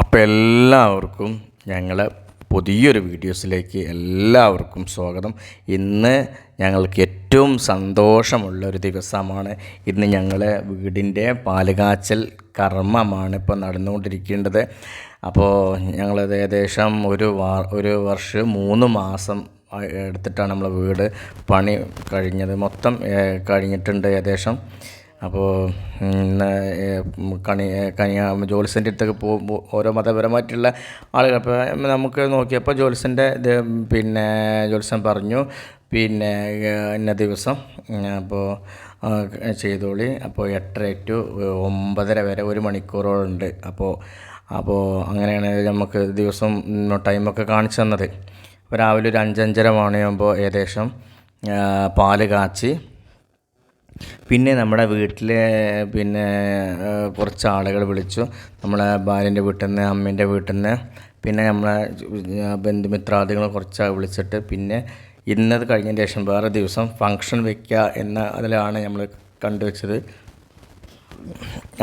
അപ്പോൾ എല്ലാവർക്കും ഞങ്ങളെ പുതിയൊരു വീഡിയോസിലേക്ക് എല്ലാവർക്കും സ്വാഗതം. ഇന്ന് ഞങ്ങൾക്ക് ഏറ്റവും സന്തോഷമുള്ള ഒരു ദിവസമാണ്. ഇന്ന് ഞങ്ങളെ വീടിന്റെ പാലുകാച്ചൽ കർമ്മമാണ് ഇപ്പോൾ നടന്നുകൊണ്ടിരിക്കേണ്ടത്. അപ്പോൾ ഞങ്ങളത് ഏകദേശം ഒരു വാ ഒരു വർഷം മൂന്ന് മാസം എടുത്തിട്ടാണ് നമ്മളെ വീട് പണി കഴിഞ്ഞത്. മൊത്തം കഴിഞ്ഞിട്ടുണ്ട് ഏകദേശം. അപ്പോൾ കണി കനിയാ ജോത്സ്യന്റെ അടുത്തൊക്കെ പോകുമ്പോൾ ഓരോ മതപരമായിട്ടുള്ള ആളുകൾ. അപ്പോൾ നമുക്ക് നോക്കിയപ്പോൾ ജോത്സ്യന്റെ ഇത് പിന്നെ ജോത്സ്യൻ പറഞ്ഞു പിന്നെ ഇന്ന ദിവസം അപ്പോൾ ചെയ്തോളി. അപ്പോൾ എട്ടര ടു ഒമ്പതര വരെ ഒരു മണിക്കൂറോളുണ്ട് അപ്പോൾ അപ്പോൾ അങ്ങനെയാണ് നമുക്ക് ദിവസം ടൈമൊക്കെ കാണിച്ചു തന്നത്. അപ്പോൾ രാവിലെ ഒരു അഞ്ചഞ്ചര മണിയാകുമ്പോൾ ഏകദേശം പാൽ കാച്ചി പിന്നെ നമ്മുടെ വീട്ടിലെ പിന്നെ കുറച്ച് ആളുകൾ വിളിച്ചു. നമ്മളെ ഭാര്യന്റെ വീട്ടിൽ നിന്ന് അമ്മേന്റെ വീട്ടിൽ നിന്ന് പിന്നെ നമ്മളെ ബന്ധുമിത്രാദികൾ കുറച്ച് വിളിച്ചിട്ട്. പിന്നെ ഇന്നത് കഴിഞ്ഞതിന് ശേഷം വേറെ ദിവസം ഫങ്ഷൻ വയ്ക്കുക എന്ന അതിലാണ് നമ്മൾ കണ്ടുവച്ചത്.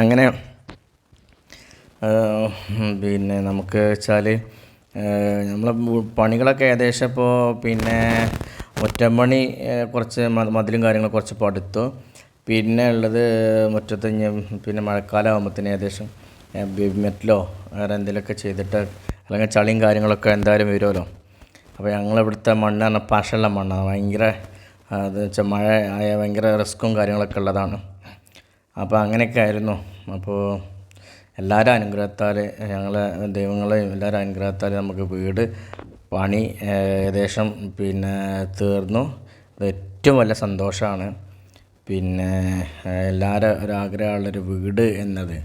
അങ്ങനെ പിന്നെ നമുക്ക് വെച്ചാൽ നമ്മളെ പണികളൊക്കെ ഏകദേശം ഇപ്പോൾ പിന്നെ ഒറ്റമണി കുറച്ച് മതിലും കാര്യങ്ങളും കുറച്ച് പടുത്തു. പിന്നെ ഉള്ളത് മുറ്റത്ത് പിന്നെ മഴക്കാലം ആകുമ്പോഴത്തേന് ഏകദേശം മെറ്റലോ വേറെ എന്തെങ്കിലുമൊക്കെ ചെയ്തിട്ട് അല്ലെങ്കിൽ ചളിയും കാര്യങ്ങളൊക്കെ എന്തായാലും വരുമല്ലോ. അപ്പോൾ ഞങ്ങളിവിടുത്തെ മണ്ണ് പറഞ്ഞാൽ മണ്ണാണ് ഭയങ്കര അത് വെച്ചാൽ മഴ ആയ ഭയങ്കര റിസ്ക്കും കാര്യങ്ങളൊക്കെ ഉള്ളതാണ്. അപ്പോൾ അങ്ങനെയൊക്കെ ആയിരുന്നു. അപ്പോൾ എല്ലാവരും അനുഗ്രഹത്താൽ ഞങ്ങളെ ദൈവങ്ങളെയും എല്ലാവരും അനുഗ്രഹത്താൽ നമുക്ക് വീട് പണി ഏകദേശം പിന്നെ തീർന്നു. അത് ഏറ്റവും വലിയ സന്തോഷമാണ്. പിന്നെ എല്ലാവരും ഒരാഗ്രഹമുള്ളൊരു വീട് എന്നത്.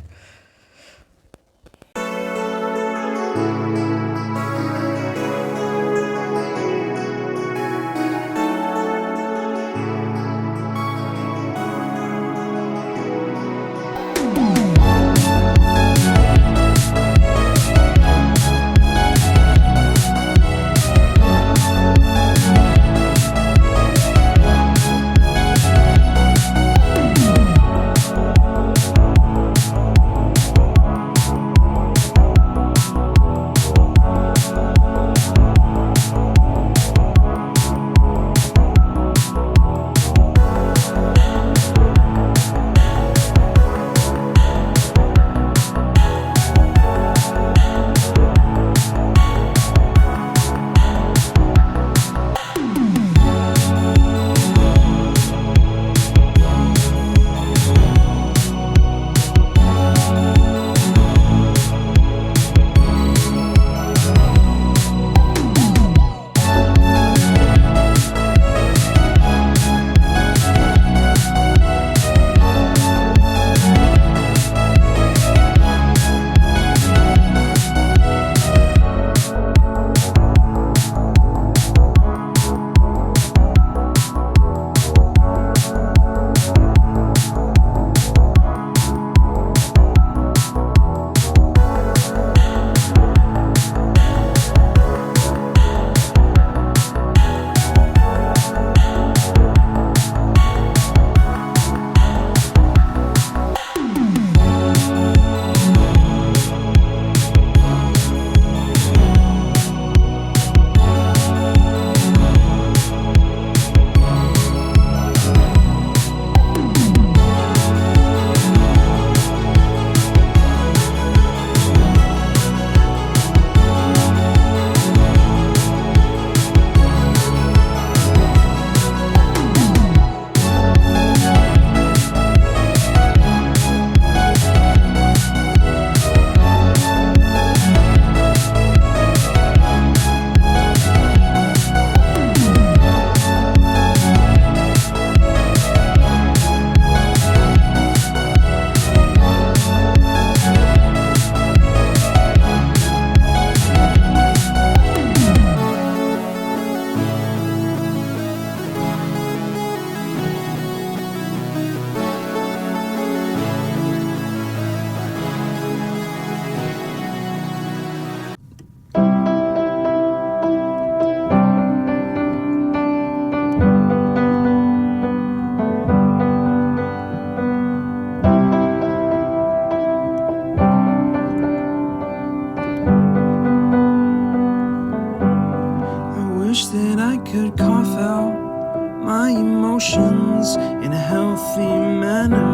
Healthy manner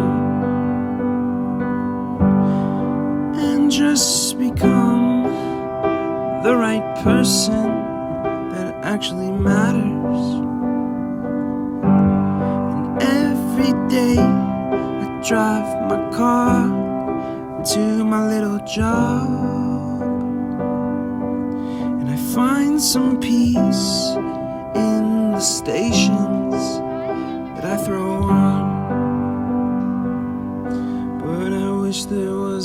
and just become the right person that actually matters. And every day I drive my car to my little job and I find some peace in the stations that I throw on.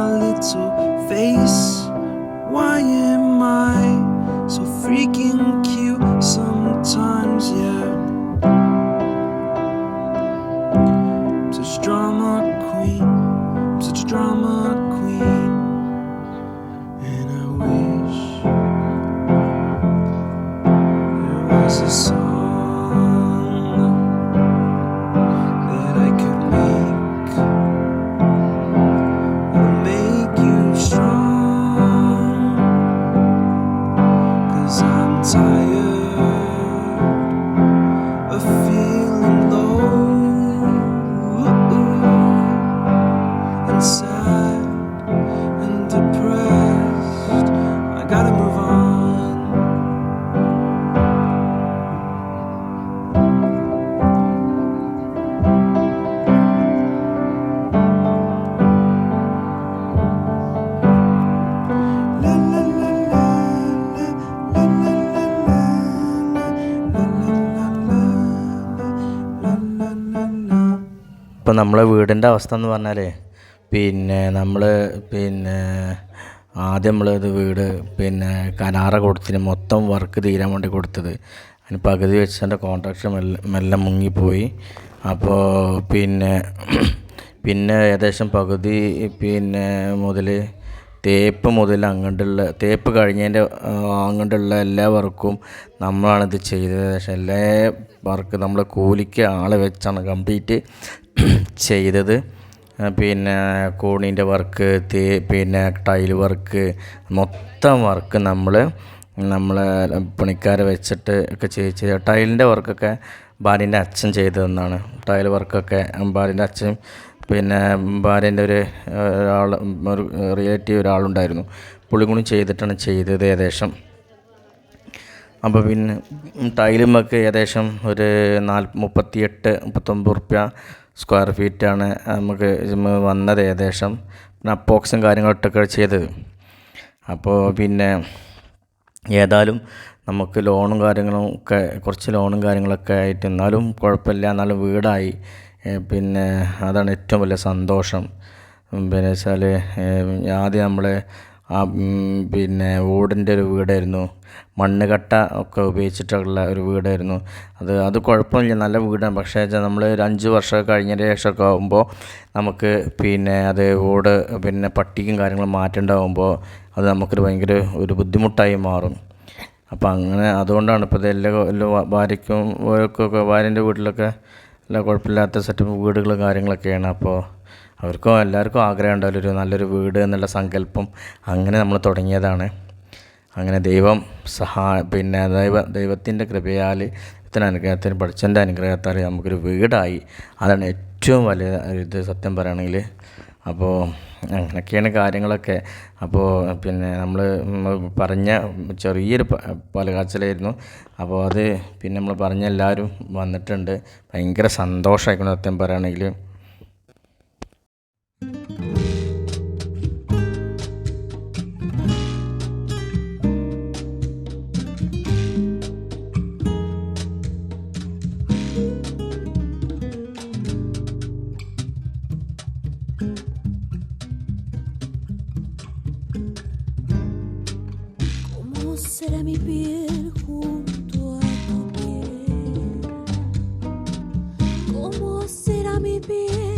my little face. Why am I so freaking outside. ഇപ്പം നമ്മളെ വീടിന്റെ അവസ്ഥ എന്ന് പറഞ്ഞാൽ പിന്നെ നമ്മൾ പിന്നെ ആദ്യം നമ്മൾ ഇത് വീട് പിന്നെ കരാറ കൊടുത്തിന് മൊത്തം വർക്ക് തീരാൻ വേണ്ടി കൊടുത്തത്. അതിന് പകുതി വെച്ചതിന്റെ കോൺട്രാക്ഷൻ മെല്ലെ മെല്ലെ മുങ്ങിപ്പോയി. അപ്പോൾ പിന്നെ പിന്നെ ഏകദേശം പകുതി പിന്നെ മുതൽ തേപ്പ് മുതൽ അങ്ങോട്ടുള്ള തേപ്പ് കഴിഞ്ഞതിന്റെ അങ്ങോട്ടുള്ള എല്ലാ വർക്കും നമ്മളാണിത് ചെയ്തത്. പക്ഷേ എല്ലാ വർക്ക് നമ്മൾ കൂലിക്ക് ആളെ വെച്ചാണ് കംപ്ലീറ്റ് ചെയ്തത്. പിന്നെ കോണീന്റെ വർക്ക് തേ പിന്നെ ടൈൽ വർക്ക് മൊത്തം വർക്ക് നമ്മൾ നമ്മളെ പണിക്കാരെ വെച്ചിട്ട് ഒക്കെ ചെയ്ത് ടൈലിന്റെ വർക്കൊക്കെ ഭാര്യന്റെ അച്ഛൻ ചെയ്തു തന്നാണ്. ടൈൽ വർക്കൊക്കെ ഭാര്യന്റെ അച്ഛൻ പിന്നെ ഭാര്യന്റെ ഒരു ഒരാൾ ഒരു റിലേറ്റീവ് ഒരാളുണ്ടായിരുന്നു. പുള്ളി ചെയ്തിട്ടാണ് ചെയ്തത് ഏകദേശം. അപ്പോൾ പിന്നെ ടൈലുമൊക്കെ ഏകദേശം ഒരു നാല് മുപ്പത്തിയെട്ട് മുപ്പത്തൊമ്പത് റുപ്യ സ്ക്വയർ ഫീറ്റാണ് നമുക്ക് വന്നത് ഏകദേശം. പിന്നെ അപ്പോക്സും കാര്യങ്ങളൊക്കെ ചെയ്തത്. അപ്പോൾ പിന്നെ ഏതായാലും നമുക്ക് ലോണും കാര്യങ്ങളും ഒക്കെ കുറച്ച് ലോണും കാര്യങ്ങളൊക്കെ ആയിട്ട് എന്നാലും കുഴപ്പമില്ല എന്നാലും വീടായി. പിന്നെ അതാണ് ഏറ്റവും വലിയ സന്തോഷം. പിന്നെ വെച്ചാൽ ആദ്യം നമ്മൾ ആ പിന്നെ ഓടിന്റെ ഒരു വീടായിരുന്നു. മണ്ണ് കട്ട ഒക്കെ ഉപയോഗിച്ചിട്ടുള്ള ഒരു വീടായിരുന്നു. അത് അത് കുഴപ്പമില്ല നല്ല വീടാണ്. പക്ഷേ നമ്മൾ ഒരു അഞ്ച് വർഷമൊക്കെ കഴിഞ്ഞതിന് ശേഷമൊക്കെ ആകുമ്പോൾ നമുക്ക് പിന്നെ അത് ഓട് പിന്നെ പട്ടിക്കും കാര്യങ്ങളും മാറ്റേണ്ടാകുമ്പോൾ അത് നമുക്കൊരു ഭയങ്കര ഒരു ബുദ്ധിമുട്ടായി മാറും. അപ്പോൾ അങ്ങനെ അതുകൊണ്ടാണ് ഇപ്പോൾ എല്ലാ എല്ലാ ഭാര്യയ്ക്കും ഓരോക്കൊക്കെ ഭാര്യന്റെ വീട്ടിലൊക്കെ എല്ലാ കുഴപ്പമില്ലാത്ത സെറ്റപ്പ് വീടുകൾ കാര്യങ്ങളൊക്കെയാണ്. അപ്പോൾ അവർക്കും എല്ലാവർക്കും ആഗ്രഹം ഉണ്ടാവില്ല. ഒരു നല്ലൊരു വീട് എന്നുള്ള സങ്കല്പം അങ്ങനെ നമ്മൾ തുടങ്ങിയതാണ്. അങ്ങനെ ദൈവം സഹാ പിന്നെ ദൈവ ദൈവത്തിന്റെ കൃപയാൽ ഇത്തരം അനുഗ്രഹത്തിന് പഠിച്ചന്റെ അനുഗ്രഹത്താൽ നമുക്കൊരു വീടായി. അതാണ് ഏറ്റവും വലിയ ഇത് സത്യം പറയുകയാണെങ്കിൽ അപ്പോൾ അങ്ങനെയൊക്കെയാണ് കാര്യങ്ങളൊക്കെ. അപ്പോൾ പിന്നെ നമ്മൾ പറഞ്ഞ ചെറിയൊരു പലകാച്ചലായിരുന്നു അപ്പോൾ അത് പിന്നെ നമ്മൾ പറഞ്ഞ എല്ലാവരും വന്നിട്ടുണ്ട്. ഭയങ്കര സന്തോഷമായിക്കൊണ്ട് സത്യം പറയുകയാണെങ്കിൽ baby.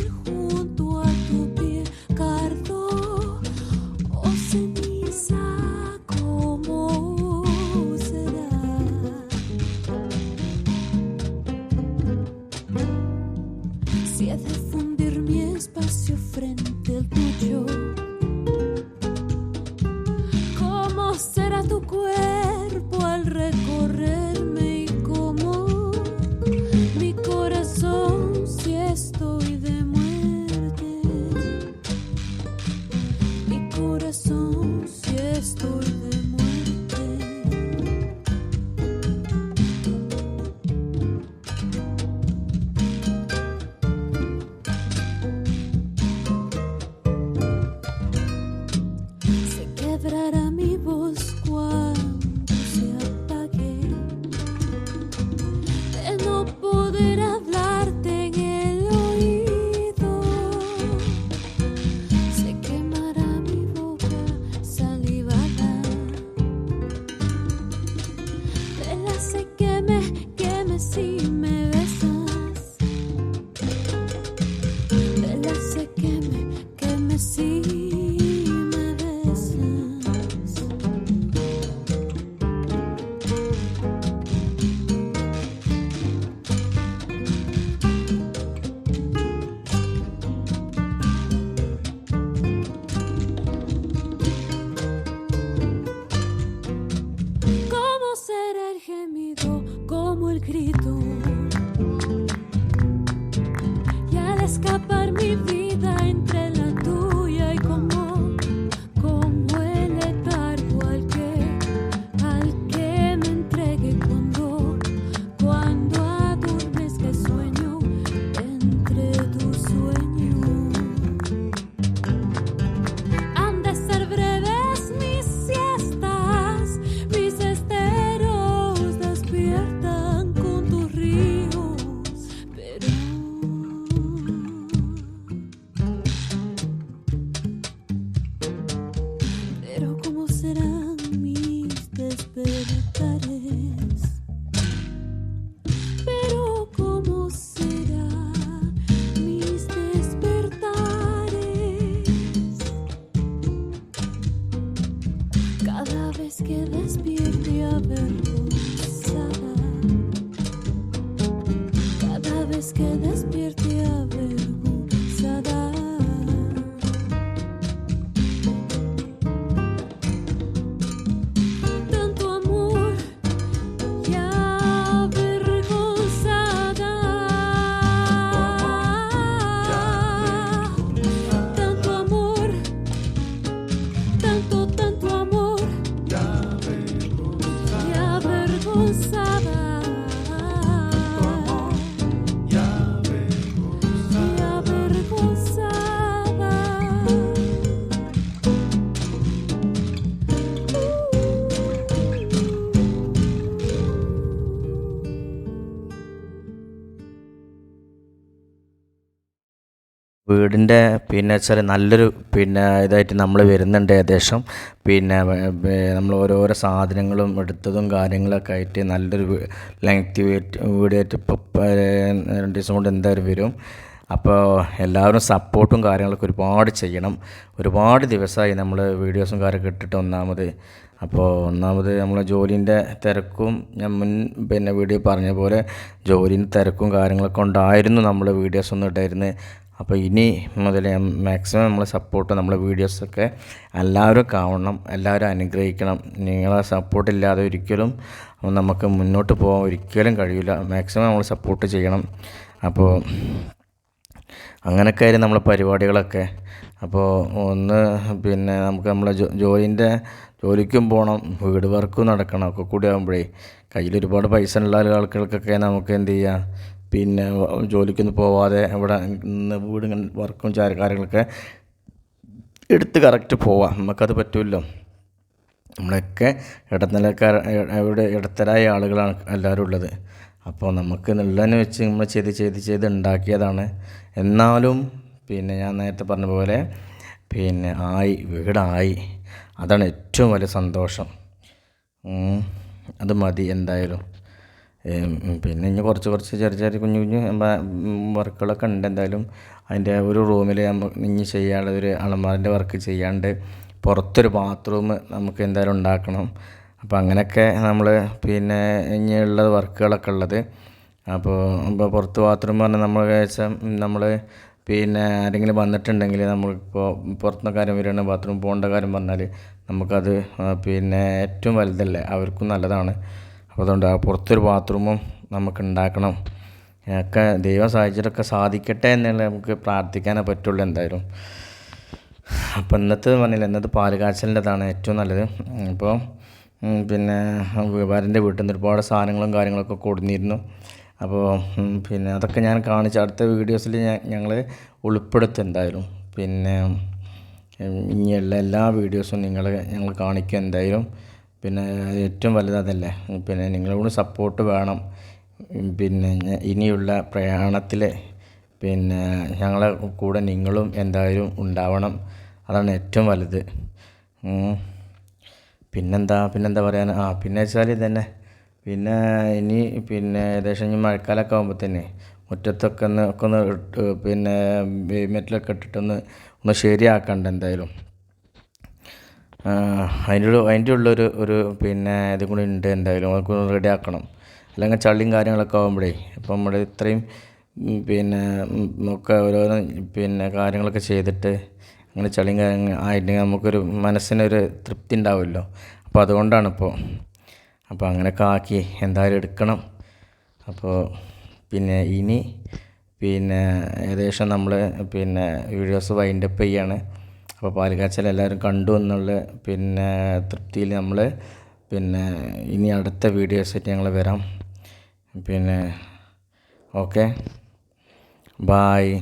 Grito. despierte a ver. വീടിന്റെ പിന്നെ വെച്ചാൽ നല്ലൊരു പിന്നെ ഇതായിട്ട് നമ്മൾ വരുന്നുണ്ട് ഏകദേശം. പിന്നെ നമ്മൾ ഓരോരോ സാധനങ്ങളും എടുത്തതും കാര്യങ്ങളൊക്കെ ആയിട്ട് നല്ലൊരു ലെങ്തി വീഡിയോ ആയിട്ട് ഇപ്പോൾ രണ്ട് ദിവസം കൊണ്ട് എന്തായാലും വരും. അപ്പോൾ എല്ലാവരും സപ്പോർട്ടും കാര്യങ്ങളൊക്കെ ഒരുപാട് ചെയ്യണം. ഒരുപാട് ദിവസമായി നമ്മൾ വീഡിയോസും കാര്യമൊക്കെ ഇട്ടിട്ട് ഒന്നാമത്. അപ്പോൾ ഒന്നാമത് നമ്മൾ ജോലിന്റെ തിരക്കും ഞാൻ മുൻ പിന്നെ വീഡിയോ പറഞ്ഞ പോലെ ജോലിന്റെ തിരക്കും കാര്യങ്ങളൊക്കെ ഉണ്ടായിരുന്നു നമ്മൾ വീഡിയോസ് ഒന്നും ഇട്ടായിരുന്നത് അപ്പോൾ ഇനി മുതൽ മാക്സിമം നമ്മളെ സപ്പോർട്ട് നമ്മളെ വീഡിയോസൊക്കെ എല്ലാവരും കാണണം എല്ലാവരും അനുഗ്രഹിക്കണം. നിങ്ങളെ സപ്പോർട്ടില്ലാതെ ഒരിക്കലും നമുക്ക് മുന്നോട്ട് പോകാൻ ഒരിക്കലും കഴിയില്ല. മാക്സിമം നമ്മൾ സപ്പോർട്ട് ചെയ്യണം. അപ്പോൾ അങ്ങനെയൊക്കെ ആയിരുന്നു നമ്മളെ പരിപാടികളൊക്കെ. അപ്പോൾ ഒന്ന് പിന്നെ നമുക്ക് നമ്മളെ ജോ ജോലിന്റെ ജോലിക്കും പോകണം വീട് വർക്കും നടക്കണം ഒക്കെ കൂടി ആകുമ്പോഴേ കയ്യിൽ ഒരുപാട് പൈസ ഉള്ള ആളുകൾക്കൊക്കെ നമുക്ക് എന്ത് ചെയ്യാം? പിന്നെ ജോലിക്കൊന്നും പോവാതെ ഇവിടെ നിന്ന് വീട് വർക്കും കാര്യങ്ങളൊക്കെ എടുത്ത് കറക്റ്റ് പോവാം. നമുക്കത് പറ്റുമല്ലോ നമ്മളൊക്കെ ഇടനിലക്കാർ ഇവിടെ ഇടത്തരായ ആളുകളാണ് എല്ലാവരും ഉള്ളത്. അപ്പോൾ നമുക്ക് നല്ലതെന്ന് വെച്ച് നമ്മൾ ചെയ്ത് ചെയ്ത് ചെയ്ത് ഉണ്ടാക്കിയതാണ്. എന്നാലും പിന്നെ ഞാൻ നേരത്തെ പറഞ്ഞ പോലെ പിന്നെ ആയി വീടായി. അതാണ് ഏറ്റവും വലിയ സന്തോഷം. അത് മതി എന്തായാലും. പിന്നെ ഇനി കുറച്ച് കുറച്ച് ചെറിയ ചെറിയ കുഞ്ഞു കുഞ്ഞു വർക്കുകളൊക്കെ ഉണ്ട് എന്തായാലും. അതിന്റെ ഒരു റൂമിൽ ഇനി ചെയ്യാനുള്ള ഒരു അളമാറിന്റെ വർക്ക് ചെയ്യാണ്ട് പുറത്തൊരു ബാത്റൂം നമുക്ക് എന്തായാലും ഉണ്ടാക്കണം. അപ്പോൾ അങ്ങനെയൊക്കെ നമ്മൾ പിന്നെ ഇനിയുള്ള വർക്കുകളൊക്കെ ഉള്ളത്. അപ്പോൾ ഇപ്പോൾ പുറത്ത് ബാത്റൂം പറഞ്ഞാൽ നമ്മൾ വെച്ചാൽ നമ്മൾ പിന്നെ ആരെങ്കിലും വന്നിട്ടുണ്ടെങ്കിൽ നമ്മളിപ്പോൾ പുറത്തുനിന്ന് കാര്യം വരികയാണെങ്കിൽ ബാത്റൂം പോകേണ്ട കാര്യം പറഞ്ഞാൽ നമുക്കത് പിന്നെ ഏറ്റവും വലുതല്ലേ. അവർക്കും നല്ലതാണ്. അപ്പോൾ അതുകൊണ്ട് ആ പുറത്തൊരു ബാത്റൂമും നമുക്ക് ഉണ്ടാക്കണം ഒക്കെ ദൈവം സഹായിച്ചിട്ടൊക്കെ സാധിക്കട്ടെ എന്നുള്ള നമുക്ക് പ്രാർത്ഥിക്കാനേ പറ്റുള്ളൂ എന്തായാലും. അപ്പോൾ ഇന്നത്തെ പറഞ്ഞില്ല ഇന്നത്തെ പാൽ കാച്ചലിന്റെതാണ് ഏറ്റവും നല്ലത്. അപ്പോൾ പിന്നെ വിവാരിന്റെ വീട്ടിൽ നിന്ന് ഒരുപാട് സാധനങ്ങളും കാര്യങ്ങളൊക്കെ കൊടുന്നിരുന്നു. അപ്പോൾ പിന്നെ അതൊക്കെ ഞാൻ കാണിച്ച അടുത്ത വീഡിയോസിൽ ഞങ്ങൾ ഉൾപ്പെടുത്തും എന്തായാലും. പിന്നെ ഇനിയുള്ള എല്ലാ വീഡിയോസും നിങ്ങൾ ഞങ്ങൾ കാണിക്കും എന്തായാലും. പിന്നെ ഏറ്റവും വലുത് അതല്ലേ. പിന്നെ നിങ്ങളോട് സപ്പോർട്ട് വേണം. പിന്നെ ഇനിയുള്ള പ്രയാണത്തിൽ പിന്നെ ഞങ്ങളെ കൂടെ നിങ്ങളും എന്തായാലും ഉണ്ടാവണം. അതാണ് ഏറ്റവും വലുത്. പിന്നെന്താ പിന്നെന്താ പറയാൻ? ആ പിന്നെ വെച്ചാൽ ഇതന്നെ. പിന്നെ ഇനി പിന്നെ ഏകദേശം ഇനി മഴക്കാലമൊക്കെ ആകുമ്പോൾ തന്നെ മുറ്റത്തൊക്കെ ഒന്ന് ഒക്കെ ഒന്ന് പിന്നെ മെറ്റലൊക്കെ ഇട്ടിട്ടൊന്ന് ഒന്ന് ശരിയാക്കണ്ട എന്തായാലും. അതിന്റെ അതിന്റെ ഉള്ളൊരു ഒരു പിന്നെ ഇതും കൂടി ഉണ്ട് എന്തായാലും. അതൊക്കെ ഒന്ന് റെഡി ആക്കണം. അല്ലെങ്കിൽ ചളിയും കാര്യങ്ങളൊക്കെ ആകുമ്പോഴേ ഇപ്പം നമ്മൾ ഇത്രയും പിന്നെ ഒക്കെ ഓരോരോ പിന്നെ കാര്യങ്ങളൊക്കെ ചെയ്തിട്ട് അങ്ങനെ ചളിയും കാര്യങ്ങൾ ആയിട്ടുണ്ടെങ്കിൽ നമുക്കൊരു മനസ്സിനൊരു തൃപ്തി ഉണ്ടാവുമല്ലോ. അപ്പോൾ അതുകൊണ്ടാണ് ഇപ്പോൾ അപ്പോൾ അങ്ങനെയൊക്കെ ആക്കി എന്തായാലും എടുക്കണം. അപ്പോൾ പിന്നെ ഇനി പിന്നെ ഏകദേശം നമ്മൾ പിന്നെ വീഡിയോസ് വൈൻഡപ്പ് ചെയ്യാണ്. അപ്പോൾ പാലുകാച്ചൽ എല്ലാവരും കണ്ടു എന്നുള്ള പിന്നെ തൃപ്തിയിൽ നമ്മൾ പിന്നെ ഇനി അടുത്ത വീഡിയോസായിട്ട് ഞങ്ങൾ വരാം. പിന്നെ ഓക്കെ. ബായ്